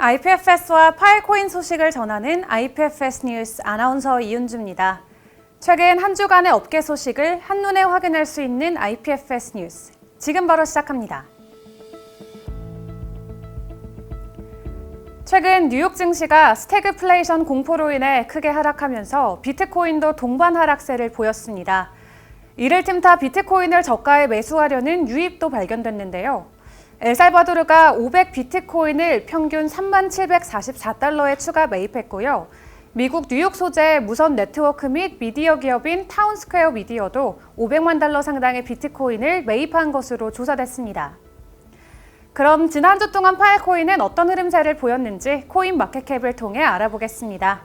IPFS와 파일코인 소식을 전하는 IPFS 뉴스 아나운서 이윤주입니다. 최근 한 주간의 업계 소식을 한눈에 확인할 수 있는 IPFS 뉴스. 지금 바로 시작합니다. 최근 뉴욕 증시가 스태그플레이션 공포로 인해 크게 하락하면서 비트코인도 동반 하락세를 보였습니다. 이를 틈타 비트코인을 저가에 매수하려는 유입도 발견됐는데요. 엘살바도르가 500 비트코인을 평균 3744달러에 추가 매입했고요. 미국 뉴욕 소재 무선 네트워크 및 미디어 기업인 타운스퀘어 미디어도 500만 달러 상당의 비트코인을 매입한 것으로 조사됐습니다. 그럼 지난주 동안 파일코인은 어떤 흐름세를 보였는지 코인 마켓캡을 통해 알아보겠습니다.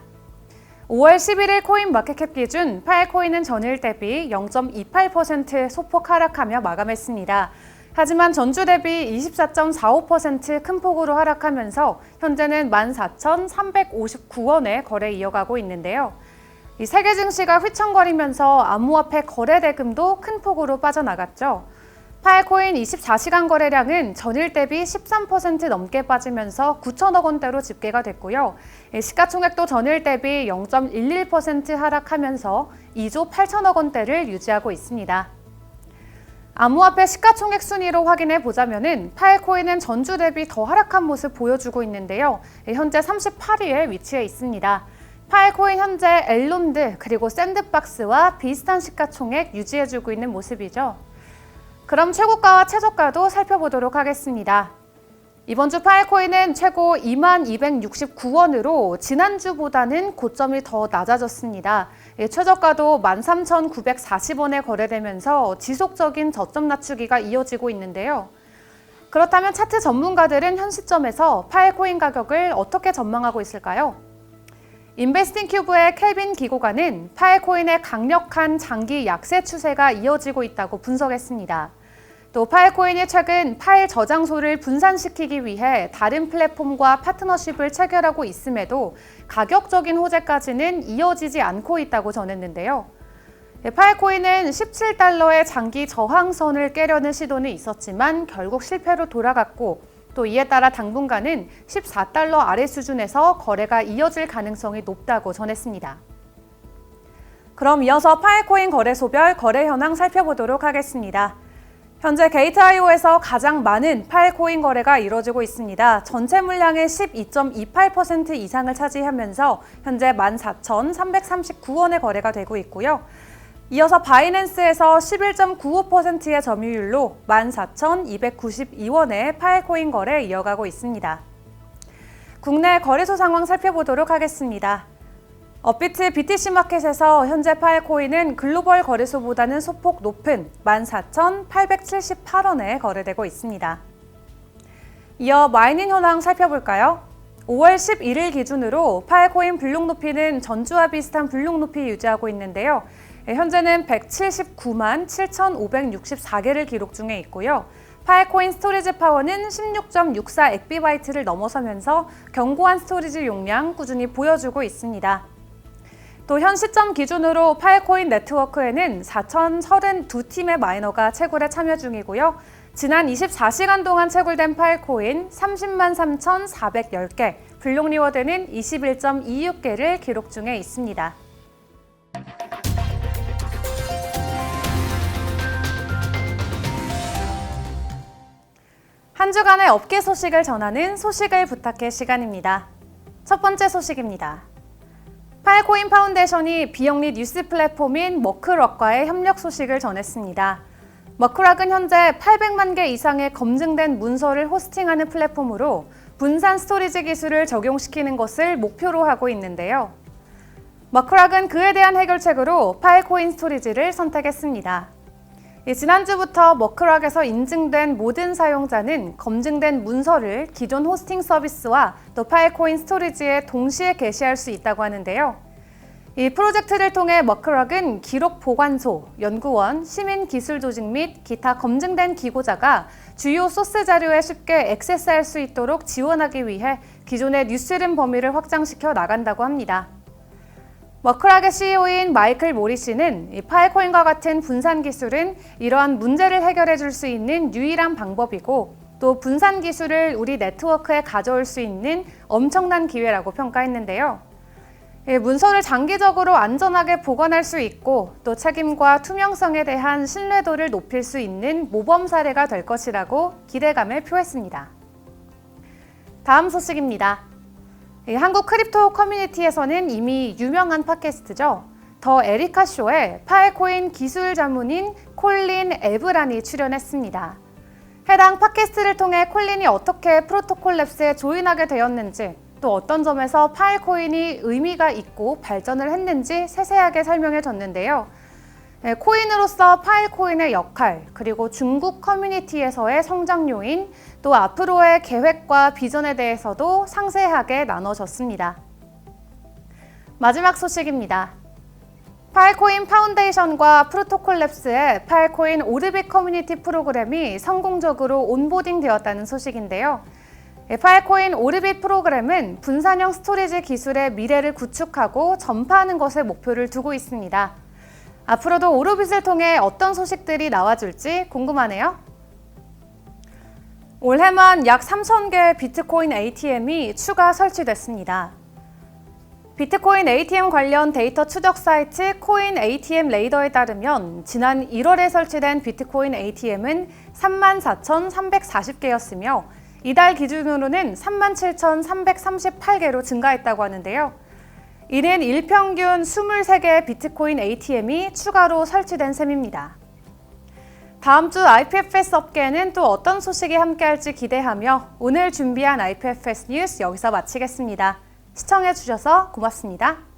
5월 11일 코인 마켓캡 기준 파일코인은 전일 대비 0.28% 소폭 하락하며 마감했습니다. 하지만 전주 대비 24.45%큰 폭으로 하락하면서 현재는 14,359원에 거래 이어가고 있는데요. 이 세계 증시가 휘청거리면서 암호화폐 거래 대금도 큰 폭으로 빠져나갔죠. 파일코인 24시간 거래량은 전일 대비 13% 넘게 빠지면서 9천억 원대로 집계가 됐고요. 시가총액도 전일 대비 0.11% 하락하면서 2조 8천억 원대를 유지하고 있습니다. 암호화폐 시가총액 순위로 확인해 보자면은 파일코인은 전주 대비 더 하락한 모습 보여주고 있는데요. 현재 38위에 위치해 있습니다. 파일코인 현재 엘론드 그리고 샌드박스와 비슷한 시가총액 유지해주고 있는 모습이죠. 그럼 최고가와 최저가도 살펴보도록 하겠습니다. 이번 주 파일코인은 최고 2269원으로 지난주보다는 고점이 더 낮아졌습니다. 예, 최저가도 13,940원에 거래되면서 지속적인 저점 낮추기가 이어지고 있는데요. 그렇다면 차트 전문가들은 현 시점에서 파일코인 가격을 어떻게 전망하고 있을까요? 인베스팅 큐브의 켈빈 기고가는 파일코인의 강력한 장기 약세 추세가 이어지고 있다고 분석했습니다. 또 파일코인이 최근 파일 저장소를 분산시키기 위해 다른 플랫폼과 파트너십을 체결하고 있음에도 가격적인 호재까지는 이어지지 않고 있다고 전했는데요. 파일코인은 17달러의 장기 저항선을 깨려는 시도는 있었지만 결국 실패로 돌아갔고 또 이에 따라 당분간은 14달러 아래 수준에서 거래가 이어질 가능성이 높다고 전했습니다. 그럼 이어서 파일코인 거래소별 거래 현황 살펴보도록 하겠습니다. 현재 게이트.io에서 가장 많은 파일코인 거래가 이루어지고 있습니다. 전체 물량의 12.28% 이상을 차지하면서 현재 14,339원의 거래가 되고 있고요. 이어서 바이낸스에서 11.95%의 점유율로 14,292원의 파일코인 거래 이어가고 있습니다. 국내 거래소 상황 살펴보도록 하겠습니다. 업비트 BTC 마켓에서 현재 파일코인은 글로벌 거래소보다는 소폭 높은 14,878원에 거래되고 있습니다. 이어 마이닝 현황 살펴볼까요? 5월 11일 기준으로 파일코인 블록 높이는 전주와 비슷한 블록 높이 유지하고 있는데요. 현재는 179만 7,564개를 기록 중에 있고요. 파일코인 스토리지 파워는 16.64 엑비바이트를 넘어서면서 견고한 스토리지 용량 꾸준히 보여주고 있습니다. 또 현 시점 기준으로 파일코인 네트워크에는 4,032팀의 마이너가 채굴에 참여 중이고요. 지난 24시간 동안 채굴된 파일코인 30만 3,410개, 블록 리워드는 21.26개를 기록 중에 있습니다. 한 주간의 업계 소식을 전하는 소식을 부탁해 시간입니다. 첫 번째 소식입니다. 파일코인 파운데이션이 비영리 뉴스 플랫폼인 머크럭과의 협력 소식을 전했습니다. 머크락은 현재 800만 개 이상의 검증된 문서를 호스팅하는 플랫폼으로 분산 스토리지 기술을 적용시키는 것을 목표로 하고 있는데요. 머크락은 그에 대한 해결책으로 파일코인 스토리지를 선택했습니다. 지난주부터 머크락에서 인증된 모든 사용자는 검증된 문서를 기존 호스팅 서비스와 또 파일코인 스토리지에 동시에 게시할 수 있다고 하는데요. 이 프로젝트를 통해 머크락은 기록 보관소, 연구원, 시민 기술 조직 및 기타 검증된 기고자가 주요 소스 자료에 쉽게 액세스할 수 있도록 지원하기 위해 기존의 뉴스룸 범위를 확장시켜 나간다고 합니다. 머크락의 CEO인 마이클 모리 씨는 파일코인과 같은 분산 기술은 이러한 문제를 해결해 줄 수 있는 유일한 방법이고 또 분산 기술을 우리 네트워크에 가져올 수 있는 엄청난 기회라고 평가했는데요. 예, 문서를 장기적으로 안전하게 보관할 수 있고 또 책임과 투명성에 대한 신뢰도를 높일 수 있는 모범 사례가 될 것이라고 기대감을 표했습니다. 다음 소식입니다. 이 한국 크립토 커뮤니티에서는 이미 유명한 팟캐스트죠. 더 에리카 쇼에 파일코인 기술 자문인 콜린 에브란이 출연했습니다. 해당 팟캐스트를 통해 콜린이 어떻게 프로토콜 랩스에 조인하게 되었는지 또 어떤 점에서 파일코인이 의미가 있고 발전을 했는지 세세하게 설명해 줬는데요. 네, 코인으로서 파일코인의 역할, 그리고 중국 커뮤니티에서의 성장 요인, 또 앞으로의 계획과 비전에 대해서도 상세하게 나눠졌습니다. 마지막 소식입니다. 파일코인 파운데이션과 프로토콜 랩스의 파일코인 오르빅 커뮤니티 프로그램이 성공적으로 온보딩 되었다는 소식인데요. 파일코인 오르빗 프로그램은 분산형 스토리지 기술의 미래를 구축하고 전파하는 것에 목표를 두고 있습니다. 앞으로도 오르빗을 통해 어떤 소식들이 나와줄지 궁금하네요. 올해만 약 3,000개의 비트코인 ATM이 추가 설치됐습니다. 비트코인 ATM 관련 데이터 추적 사이트 코인 ATM 레이더에 따르면 지난 1월에 설치된 비트코인 ATM은 34,340개였으며 이달 기준으로는 37,338개로 증가했다고 하는데요. 이는 일평균 23개의 비트코인 ATM이 추가로 설치된 셈입니다. 다음 주 IPFS 업계에는 또 어떤 소식이 함께할지 기대하며 오늘 준비한 IPFS 뉴스 여기서 마치겠습니다. 시청해주셔서 고맙습니다.